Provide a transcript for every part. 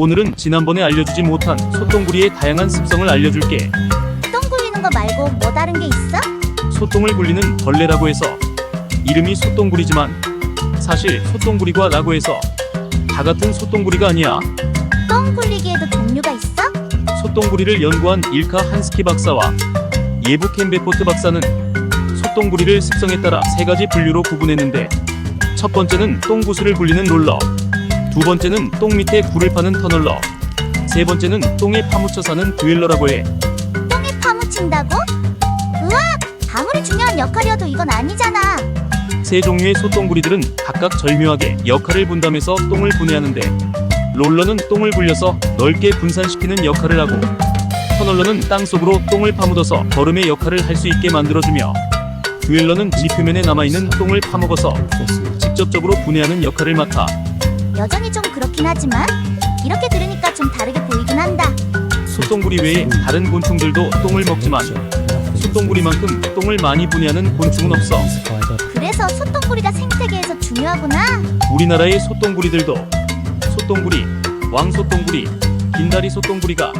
오늘은 지난번에 알려주지 못한 소똥구리의 다양한 습성을 알려줄게. 똥 굴리는 거 말고 뭐 다른 게 있어? 소똥을 굴리는 벌레라고 해서 이름이 소똥구리지만 사실 소똥구리과 라고 해서 다 같은 소똥구리가 아니야. 똥 굴리기에도 종류가 있어? 소똥구리를 연구한 일카 한스키 박사와 예부 캔베포트 박사는 소똥구리를 습성에 따라 세 가지 분류로 구분했는데 첫 번째는 똥구슬을 굴리는 롤러, 두 번째는 똥 밑에 굴을 파는 터널러, 세 번째는 똥에 파묻혀 사는 드웰러라고 해. 똥에 파묻힌다고? 으악! 아무리 중요한 역할이어도 이건 아니잖아. 세 종류의 소똥구리들은 각각 절묘하게 역할을 분담해서 똥을 분해하는데 롤러는 똥을 굴려서 넓게 분산시키는 역할을 하고 터널러는 땅속으로 똥을 파묻어서 거름의 역할을 할 수 있게 만들어주며 드웰러는 지표면에 남아있는 똥을 파먹어서 직접적으로 분해하는 역할을 맡아 여전히 좀 그렇긴 하지만 이렇게 들으니까 좀 다르게 보이긴 한다. 소똥구리 외에 다른 곤충들도 똥을 먹지만 소똥구리만큼 똥을 많이 분해하는 곤충은 없어 그래서 소똥구리가 생태계에서 중요하구나. 우리나라의 소똥구리들도 소똥구리, 왕소똥구리, 긴다리 소똥구리가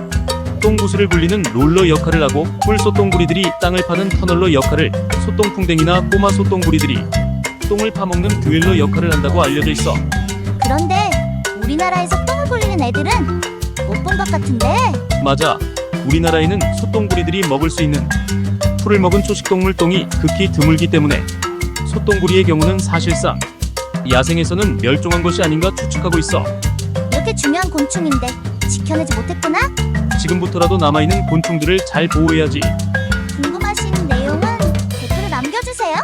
똥구슬을 굴리는 롤러 역할을 하고 꿀소똥구리들이 땅을 파는 터널러 역할을 소똥풍뎅이나 꼬마 소똥구리들이 똥을 파먹는 드웰러 역할을 한다고 알려져 있어. 그런데 우리나라에서 똥을 굴리는 애들은 못 본 것 같은데 맞아. 우리나라에는 소똥구리들이 먹을 수 있는 풀을 먹은 초식동물 똥이 극히 드물기 때문에 소똥구리의 경우는 사실상 야생에서는 멸종한 것이 아닌가 추측하고 있어. 이렇게 중요한 곤충인데 지켜내지 못했구나? 지금부터라도 남아있는 곤충들을 잘 보호해야지. 궁금하신 내용은 댓글을 남겨주세요.